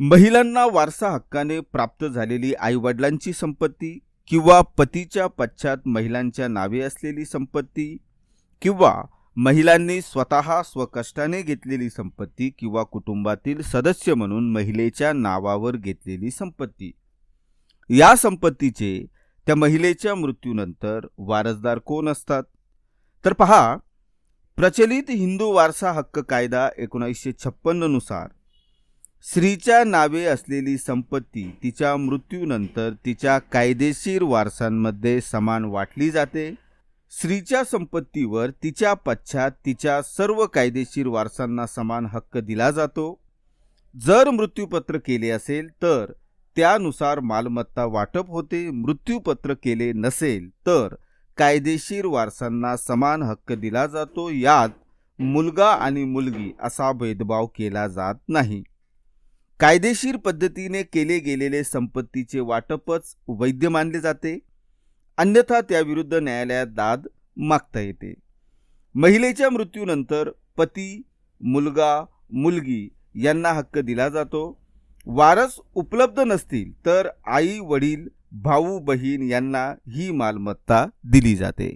महिलांना वारसा हक्काने प्राप्त झालेली आईवडिलांची संपत्ती किंवा पतीच्या पश्चात महिलांच्या नावे असलेली संपत्ती किंवा महिलांनी स्वतः स्वकष्टाने घेतलेली संपत्ती किंवा कुटुंबातील सदस्य म्हणून महिलेच्या नावावर घेतलेली संपत्ती. या संपत्तीचे त्या महिलेच्या मृत्यूनंतर वारसदार कोण असतात? तर पहा प्रचलित हिंदू वारसा हक्क कायदा एकोणीसशे छप्पन्ननुसार स्त्रीच्या नावे असलेली संपत्ती तिच्या मृत्यूनंतर तिच्या कायदेशीर वारसांमध्ये समान वाटली जाते. स्त्रीच्या संपत्तीवर तिच्या पश्चात तिच्या सर्व कायदेशीर वारसांना समान हक्क दिला जातो. जर मृत्यूपत्र केले असेल तर त्यानुसार मालमत्ता वाटप होते. मृत्यूपत्र केले नसेल तर कायदेशीर वारसांना समान हक्क दिला जातो. यात मुलगा आणि मुलगी असा भेदभाव केला जात नाही. कायदेशीर पद्धतीने केले गेलेले संपत्तीचे वाटपच वैध मानले जाते. अन्यथा त्याविरुद्ध न्यायालयात दाद मागता येते. महिलेच्या मृत्यूनंतर पती मुलगा मुलगी यांना हक्क दिला जातो. वारस उपलब्ध नसतील तर आई वडील भाऊ बहीण यांना ही मालमत्ता दिली जाते.